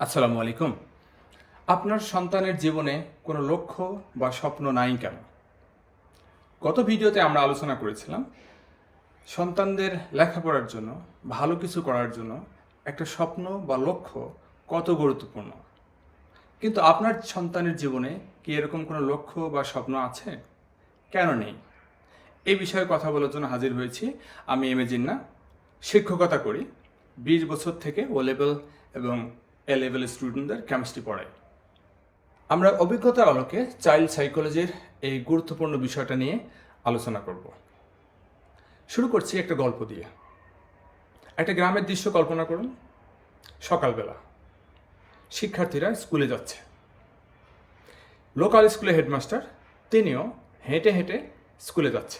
আসসালামু আলাইকুম। আপনার সন্তানের জীবনে কোনো লক্ষ্য বা স্বপ্ন নাই কেন? গত ভিডিওতে আমরা আলোচনা করেছিলাম সন্তানদের লেখাপড়ার জন্য, ভালো কিছু করার জন্য একটা স্বপ্ন বা লক্ষ্য কত গুরুত্বপূর্ণ? কিন্তু আপনার সন্তানের জীবনে কি এরকম কোনো লক্ষ্য বা স্বপ্ন আছে? কেন নেই? এই বিষয়ে কথা বলার জন্য হাজির হয়েছি আমি এম এ জিন্না। শিক্ষকতা করি, বিশ বছর থেকে ও লেভেল এবং এ লেভেল স্টুডেন্টদের কেমিস্ট্রি পড়াই আমরা অভিজ্ঞতার আলোকে চাইল্ড সাইকোলজির এই গুরুত্বপূর্ণ বিষয়টা নিয়ে আলোচনা করব। শুরু করছি একটা গল্প দিয়ে। একটা গ্রামের দৃশ্য কল্পনা করুন। সকালবেলা শিক্ষার্থীরা স্কুলে যাচ্ছে। লোকাল স্কুলের হেডমাস্টার তিনিও হেঁটে হেঁটে স্কুলে যাচ্ছে।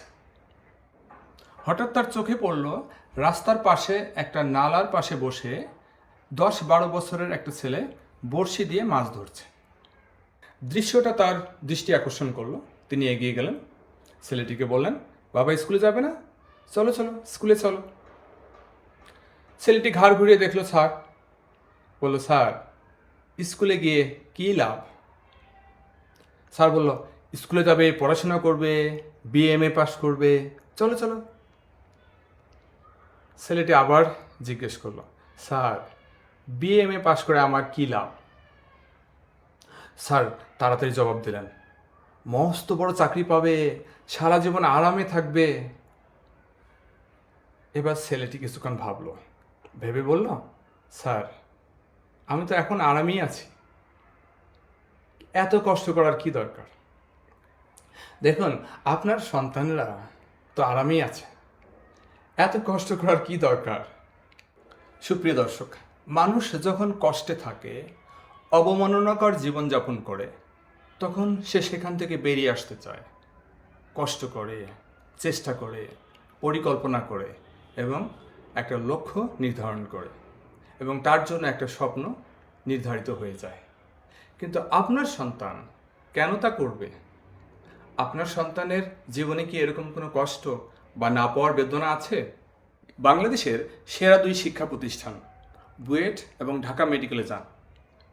হঠাৎ তার চোখে পড়ল রাস্তার পাশে একটা নালার পাশে বসে দশ বারো বছরের একটা ছেলে বড়শি দিয়ে মাছ ধরছে। দৃশ্যটা তার দৃষ্টি আকর্ষণ করল। তিনি এগিয়ে গেলেন। ছেলেটিকে বললেন, বাবা, স্কুলে যাবে না? চলো চলো, স্কুলে চলো। ছেলেটি ঘাড় ঘুরিয়ে দেখল, স্যার। বলল, স্যার, স্কুলে গিয়ে কী লাভ? স্যার বলল, স্কুলে যাবে, পড়াশোনা করবে বিএমএ পাস করবে। চলো চলো। ছেলেটি আবার জিজ্ঞেস করল, স্যার বিএমএ পাস করে আমার কী লাভ? স্যার, তাড়াতাড়ি জবাব দিলেন। মস্ত বড় চাকরি পাবে, সারা জীবন আরামে থাকবে। এবার ছেলেটি কিছুক্ষণ ভাবলো। ভেবে বলল, স্যার, আমি তো এখন আরামেই আছি। এত কষ্ট করার কি দরকার? দেখুন, আপনার সন্তানরা তো আরামেই আছে। এত কষ্ট করার কি দরকার? সুপ্রিয় দর্শক মানুষ যখন কষ্টে থাকে, অবমাননাকর জীবনযাপন করে, তখন সে সেখান থেকে বেরিয়ে আসতে চায়। কষ্ট করে, চেষ্টা করে, পরিকল্পনা করে এবং একটা লক্ষ্য নির্ধারণ করে এবং তার জন্য একটা স্বপ্ন নির্ধারিত হয়ে যায়। কিন্তু আপনার সন্তান কেন তা করবে? আপনার সন্তানের জীবনে কি এরকম কোনো কষ্ট বা না পাওয়ার বেদনা আছে? বাংলাদেশের সেরা দুই শিক্ষা প্রতিষ্ঠান বুয়েট এবং ঢাকা মেডিকেলে যান।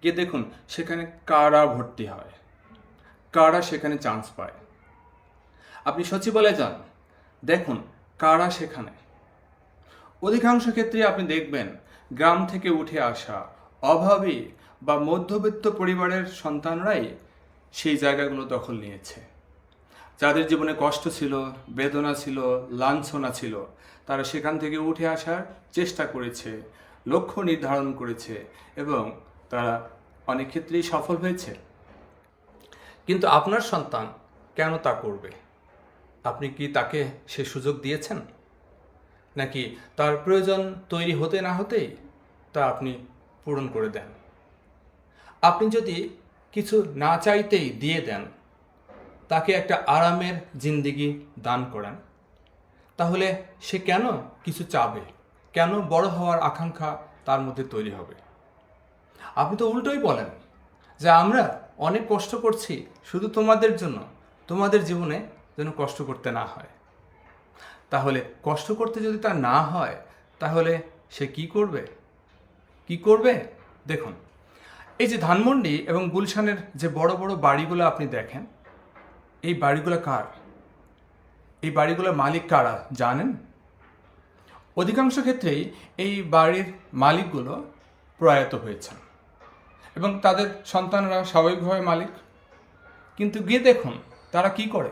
গিয়ে দেখুন, সেখানে কারা ভর্তি হয়। কারা সেখানে চান্স পায়। আপনি সচিবালয়ে যান। দেখুন, কারা সেখানে। অধিকাংশ ক্ষেত্রে আপনি দেখবেন, গ্রাম থেকে উঠে আসা অভাবী বা মধ্যবিত্ত পরিবারের সন্তানরাই সেই জায়গাগুলো দখল নিয়েছে। যাদের জীবনে কষ্ট ছিল, বেদনা ছিল, লাঞ্ছনা ছিল, তারা সেখান থেকে উঠে আসার চেষ্টা করেছে। লক্ষ্য নির্ধারণ করেছে এবং তারা অনেক ক্ষেত্রেই সফল হয়েছে। কিন্তু আপনার সন্তান কেন তা করবে? আপনি কি তাকে সে সুযোগ দিয়েছেন? নাকি তার প্রয়োজন তৈরি হতে না হতেই তা আপনি পূরণ করে দেন? আপনি যদি কিছু না চাইতেই দিয়ে দেন, তাকে একটা আরামের জিন্দিগি দান করেন, তাহলে সে কেন কিছু চাবে? কেন বড় হওয়ার আকাঙ্ক্ষা তার মধ্যে তৈরি হবে? আপনি তো উল্টোই বলেন যে আমরা অনেক কষ্ট করছি শুধু তোমাদের জন্য, তোমাদের জীবনে যেন কষ্ট করতে না হয়। তাহলে কষ্ট করতে যদি তা না হয়, তাহলে সে কি করবে? কি করবে? দেখুন, এই যে ধানমন্ডি এবং গুলশানের যে বড় বড় বাড়িগুলো আপনি দেখেন, এই বাড়িগুলো কার? এই বাড়িগুলোর মালিক কারা জানেন? অধিকাংশ ক্ষেত্রেই এই বাড়ির মালিকগুলো প্রয়াত হয়েছেন এবং তাদের সন্তানরা স্বাভাবিকভাবে মালিক। কিন্তু গিয়ে দেখুন, তারা কি করে?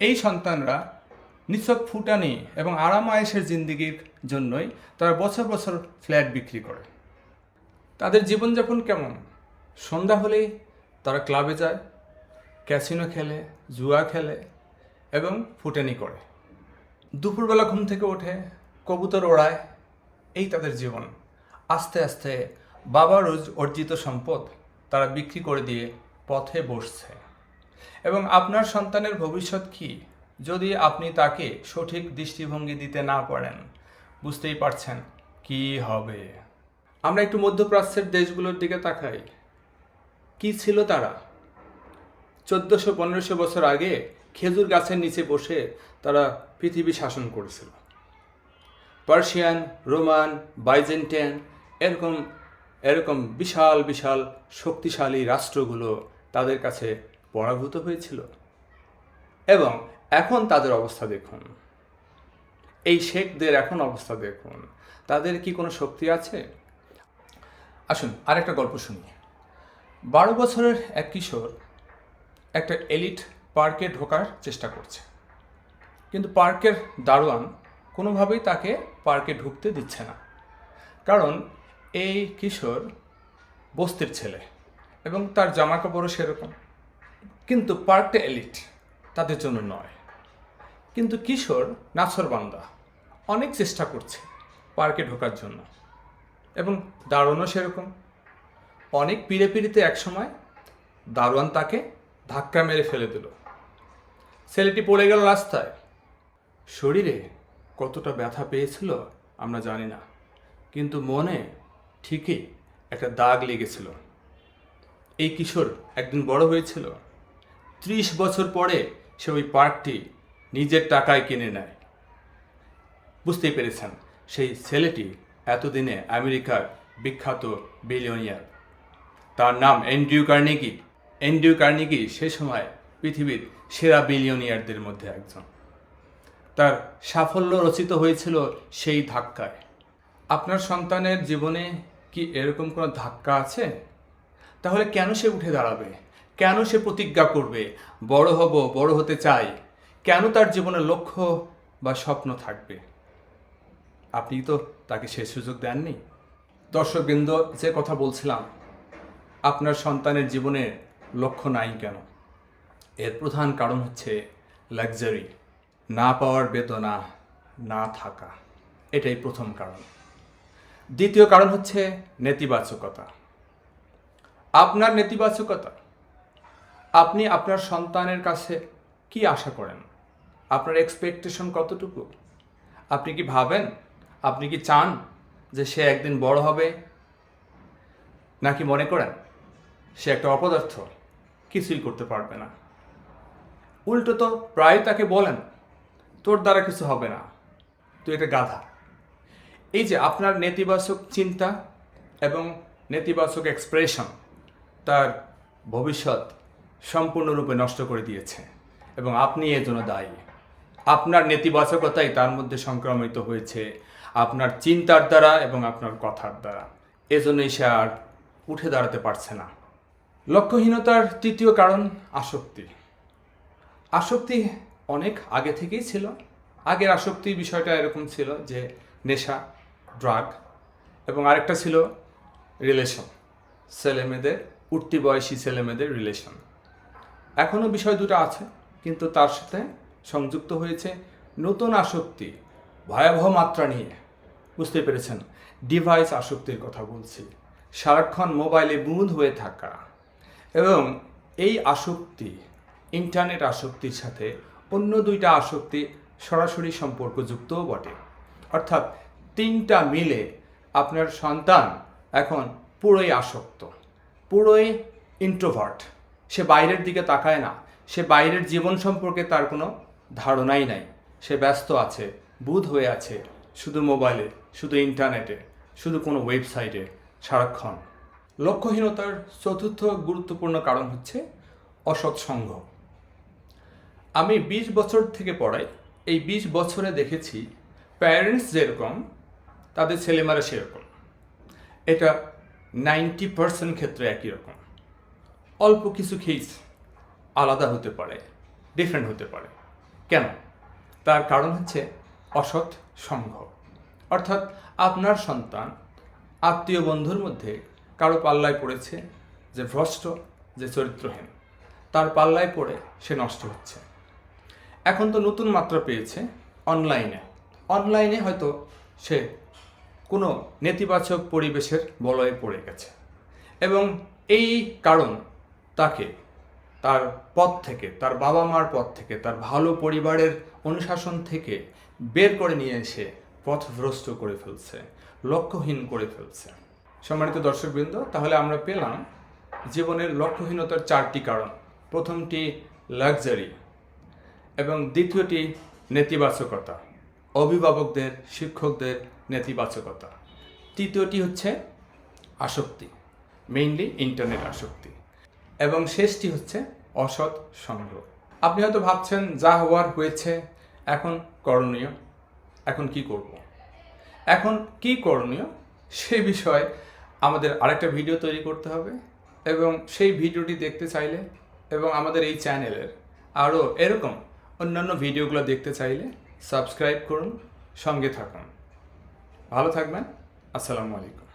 এই সন্তানরা নিছক ফুটানি এবং আরাম আয়েসের জিন্দিগির জন্যই তারা বছর বছর ফ্ল্যাট বিক্রি করে। তাদের জীবনযাপন কেমন? সন্ধ্যা হলেই তারা ক্লাবে যায়, ক্যাসিনো খেলে, জুয়া খেলে এবং ফুটানি করে। দুপুরবেলা ঘুম থেকে ওঠে কবুতর ওড়ায়, এই তাদের জীবন। আস্তে আস্তে বাবার রোজ- অর্জিত সম্পদ তারা বিক্রি করে দিয়ে পথে বসছে। এবং আপনার সন্তানের ভবিষ্যৎ কি? যদি আপনি তাকে সঠিক দৃষ্টিভঙ্গি দিতে না পারেন, বুঝতেই পারছেন কি হবে। আমরা একটু মধ্যপ্রাচ্যের দেশগুলোর দিকে তাকাই। কি ছিল তারা? চোদ্দোশো পনেরোশো বছর আগে খেজুর গাছের নিচে বসে তারা পৃথিবী শাসন করেছিল। পার্সিয়ান, রোমান বাইজেন্টিয়ান এরকম এরকম বিশাল বিশাল শক্তিশালী রাষ্ট্রগুলো তাদের কাছে পরাভূত হয়েছিল। এবং এখন তাদের অবস্থা দেখুন। এই শেখদের এখন অবস্থা দেখুন। তাদের কি কোনো শক্তি আছে? আসুন আরেকটা গল্প শুনি। বারো বছরের এক কিশোর, একটা এলিট পার্কে ঢোকার চেষ্টা করছে। কিন্তু পার্কের দারোয়ান কোনোভাবেই তাকে পার্কে ঢুকতে দিচ্ছে না। কারণ এই কিশোর বস্তির ছেলে এবং তার জামা কাপড়ও সেরকম। কিন্তু পার্কটা এলিট, তাদের জন্য নয়। কিন্তু কিশোর নাছরবান্দা অনেক চেষ্টা করছে পার্কে ঢোকার জন্য এবং দারোয়ানও সেরকম। অনেক পিড়ে পিড়িতে একসময় দারোয়ান তাকে ধাক্কা মেরে ফেলে দিল। ছেলেটি পড়ে গেল রাস্তায়। শরীরে কতটা ব্যথা পেয়েছিল আমরা জানি না, কিন্তু মনে ঠিকই একটা দাগ লেগেছিল। এই কিশোর একদিন বড় হয়েছিল। ত্রিশ বছর পরে সে ওই পার্কটি নিজের টাকায় কিনে নেয়। বুঝতেই পেরেছেন, সেই ছেলেটি এতদিনে আমেরিকার বিখ্যাত বিলিয়নিয়ার। তার নাম এন্ড্রিউ কার্নিগি। এন্ড্রিউ কার্নিগি সে সময় পৃথিবীর সেরা বিলিয়নিয়ারদের মধ্যে একজন। তার সাফল্য রচিত হয়েছিল সেই ধাক্কায়। আপনার সন্তানের জীবনে কি এরকম কোনো ধাক্কা আছে? তাহলে কেন সে উঠে দাঁড়াবে? কেন সে প্রতিজ্ঞা করবে? বড় হব, বড় হতে চাই। কেন তার জীবনের লক্ষ্য বা স্বপ্ন থাকবে? আপনি তো তাকে সে সুযোগ দেননি? দর্শকবৃন্দ, যে কথা বলছিলাম, আপনার সন্তানের জীবনে লক্ষ্য নাই কেন? এর প্রধান কারণ হচ্ছে লাক্সারি না পাওয়ার বেদনা, না থাকা। এটাই প্রথম কারণ। দ্বিতীয় কারণ হচ্ছে নেতিবাচকতা। আপনার নেতিবাচকতা, আপনি আপনার সন্তানের কাছে কি আশা করেন? আপনার এক্সপেকটেশন কতটুকু? আপনি কি ভাবেন? আপনি কি চান যে সে একদিন বড় হবে? নাকি মনে করেন সে একটা অপদার্থ, কিছুই করতে পারবে না? উল্টো তো প্রায় তাকে বলেন, তোর দ্বারা কিছু হবে না, তুই এটা গাধা। এই যে আপনার নেতিবাচক চিন্তা এবং নেতিবাচক এক্সপ্রেশন তার ভবিষ্যৎ সম্পূর্ণরূপে নষ্ট করে দিয়েছে এবং আপনি এর জন্য দায়ী। আপনার নেতিবাচকতাই তার মধ্যে সংক্রমিত হয়েছে, আপনার চিন্তার দ্বারা এবং আপনার কথার দ্বারা। এজন্যই সে আর উঠে দাঁড়াতে পারছে না। লক্ষ্যহীনতার তৃতীয় কারণ আসক্তি। আসক্তি অনেক আগে থেকেই ছিল। আগের আসক্তি বিষয়টা এরকম ছিল যে নেশা ড্রাগ এবং আরেকটা ছিল রিলেশন ছেলেমেয়েদের উঠতি বয়সী ছেলেমেয়েদের রিলেশন এখনও বিষয় দুটো আছে, কিন্তু তার সাথে সংযুক্ত হয়েছে নতুন আসক্তি, ভয়াবহ মাত্রা নিয়ে। বুঝতে পেরেছেন? ডিভাইস আসক্তির কথা বলছি। সারাক্ষণ মোবাইলে বুঁদ হয়ে থাকা। এবং এই আসক্তি ইন্টারনেট আসক্তির সাথে অন্য দুইটা আসক্তি সরাসরি সম্পর্কযুক্তও বটে। অর্থাৎ তিনটা মিলে আপনার সন্তান এখন পুরোই আসক্ত, পুরোই ইন্ট্রোভার্ট সে বাইরের দিকে তাকায় না, সে বাইরের জীবন সম্পর্কে তার কোনো ধারণাই নাই। সে ব্যস্ত আছে, বুধ হয়ে আছে শুধু মোবাইলে, শুধু ইন্টারনেটে, শুধু কোনো ওয়েবসাইটে সারাক্ষণ। লক্ষ্যহীনতার চতুর্থ গুরুত্বপূর্ণ কারণ হচ্ছে অসৎসঙ্গ। আমি বিশ বছর থেকে পড়াই। এই বিশ বছরে দেখেছি প্যারেন্টস যেরকম, তাদের ছেলেমেয়েরা সেরকম। এটা নাইনটি পার্সেন্ট ক্ষেত্রে একই রকম। অল্প কিছু কেস আলাদা হতে পারে ডিফারেন্ট হতে পারে। কেন? তার কারণ হচ্ছে অসৎ সঙ্গ। অর্থাৎ আপনার সন্তান আত্মীয় বন্ধুর মধ্যে কারও পাল্লায় পড়েছে, যে ভ্রষ্ট, যে চরিত্রহীন। তার পাল্লায় পড়ে সে নষ্ট হচ্ছে। এখন তো নতুন মাত্রা পেয়েছে অনলাইনে। অনলাইনে হয়তো সে কোনো নেতিবাচক পরিবেশের বলয়ে পড়ে গেছে। এবং এই কারণ তাকে তার পথ থেকে, তার বাবা মার পথ থেকে, তার ভালো পরিবারের অনুশাসন থেকে বের করে নিয়ে এসে পথভ্রষ্ট করে ফেলছে, লক্ষ্যহীন করে ফেলছে। সম্মানিত দর্শকবৃন্দ, তাহলে আমরা পেলাম জীবনের লক্ষ্যহীনতার চারটি কারণ। প্রথমটি লাক্সারি এবং দ্বিতীয়টি নেতিবাচকতা, অভিভাবকদের, শিক্ষকদের নেতিবাচকতা তৃতীয়টি হচ্ছে আসক্তি মেইনলি ইন্টারনেট আসক্তি, এবং শেষটি হচ্ছে অসৎ সংগ্রহ আপনি হয়তো ভাবছেন, যা হওয়ার হয়েছে, এখন করণীয়, এখন কি করব। এখন কি করণীয় সে বিষয়ে আমাদের আরেকটা ভিডিও তৈরি করতে হবে, এবং সেই ভিডিওটি দেখতে চাইলে, এবং আমাদের এই চ্যানেলের আরও এরকম অন্যান্য ভিডিওগুলো দেখতে চাইলে সাবস্ক্রাইব করুন সঙ্গে থাকুন। ভালো থাকবেন আসসালামু আলাইকুম।